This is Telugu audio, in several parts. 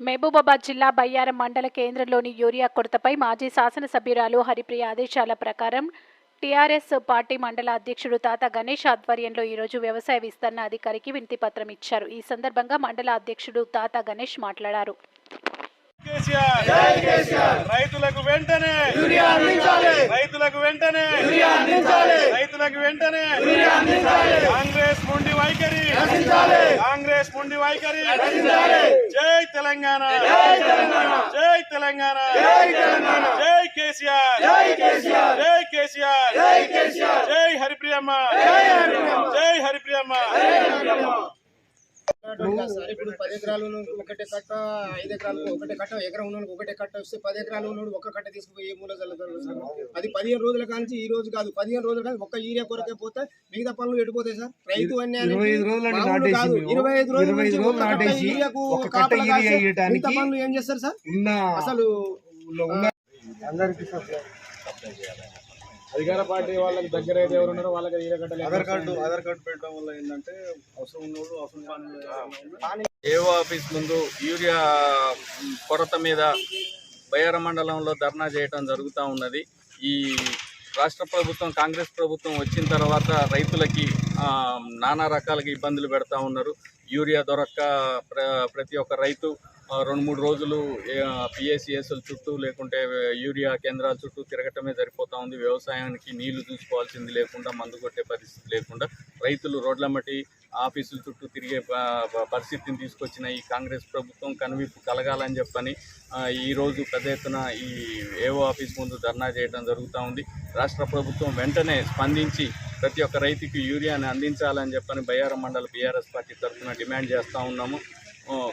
మహబూబాబాద్ జిల్లా బయ్యారం మండల కేంద్రంలోని యూరియా కొరతపై మాజీ శాసనసభ్యురాలు హరిప్రియ ఆదేశాల ప్రకారం టీఆర్ఎస్ పార్టీ మండల అధ్యక్షుడు తాత గణేష్ ఆధ్వర్యంలో ఈరోజు వ్యవసాయ విస్తరణ అధికారికి వినతి పత్రం ఇచ్చారు. ఈ సందర్భంగా మండల అధ్యక్షుడు తాత గణేష్ మాట్లాడారు. కేసీఆర్! రైతులకు వెంటనే! రైతులకు వెంటనే! రైతులకు వెంటనే! కాంగ్రెస్ వైఖరి! కాంగ్రెస్ వైఖరి! తెలంగాణ. జై తెలంగాణ. జై కేసీఆర్. జై కేసీఆర్. జై హరిప్రియమ్మ. జై హరిప్రియమ్మ. సార్ ఇప్పుడు పది ఎకరాలు ఒకటే కట్ట ఐదు ఎకరాలు ఒకటే కట్ట ఎకరం ఉన్నోడికి ఒకటే కట్ట వస్తే పది ఎకరాలు ఉన్నోడు ఒక కట్ట తీసుకుపోయి ఏ మూల చల్లుతారు సార్? అది పదిహేను రోజుల కాంచి ఈ రోజు కాదు పదిహేను రోజుల కానీ ఒక్క ఈరియా కొరకే పోతే మిగతా పనులు ఎడిపోతాయి సార్? రైతు అన్యాయానికి ఇరవై ఐదు రోజులు అంటే మామూలు కాదు. ఇరవై ఐదు రోజుల ఈరియాకు పనులు ఏం చేస్తారు సార్? ఉన్న అసలు ఉన్న అధికార పార్టీ వాళ్ళకి దగ్గర అయితే ఎవరు ఉన్నారో వాళ్ళకి ఆధార్ కార్డు ఆధార్ కార్డు పెట్టడం వల్ల ఏంటంటే అవసరం ఉన్నోడు అవసరం కాని ఏఓ ఆఫీస్ ముందు యూరియా కొరత మీద బయ్యార మండలంలో ధర్నా చేయడం జరుగుతూ ఉన్నది. ఈ రాష్ట్ర ప్రభుత్వం కాంగ్రెస్ ప్రభుత్వం వచ్చిన తర్వాత రైతులకి నానా రకాలుగా ఇబ్బందులు పెడతా ఉన్నారు. యూరియా దొరక్క ప్ర ప్రతి ఒక్క రైతు రెండు మూడు రోజులు పిఎస్సిఎస్ఎల్ చుట్టూ లేకుంటే యూరియా కేంద్రాల చుట్టూ తిరగటమే సరిపోతా ఉంది. వ్యవసాయానికి నీళ్ళు చూసుకోవాల్సింది లేకుండా మందు కొట్టే పరిస్థితి లేకుండా రైతులు రోడ్లమ్మటి ఆఫీసుల చుట్టూ తిరిగే పరిస్థితిని తీసుకొచ్చిన ఈ కాంగ్రెస్ ప్రభుత్వం కనువిప్పు కలగాలని చెప్పని ఈరోజు పెద్ద ఎత్తున ఈ ఏవో ఆఫీస్ ముందు ధర్నా చేయడం జరుగుతూ ఉంది. రాష్ట్ర ప్రభుత్వం వెంటనే స్పందించి ప్రతి ఒక్క రైతుకి యూరియాని అందించాలని చెప్పని బయ్యారం మండల బీఆర్ఎస్ పార్టీ తరఫున డిమాండ్ చేస్తూ ఉన్నాము.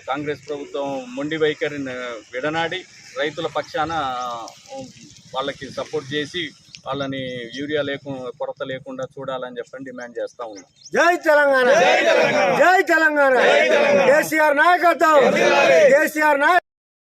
కాంగ్రెస్ ప్రభుత్వం మొండి వైఖరిని విడనాడి రైతుల పక్షాన వాళ్ళకి సపోర్ట్ చేసి వాళ్ళని యూరియా లేకు కొరత లేకుండా చూడాలని చెప్పని డిమాండ్ చేస్తూ ఉన్నాం. జై తెలంగాణ! జై తెలంగాణ! కేసీఆర్ నాయకత్వం! కేసీఆర్ నాయక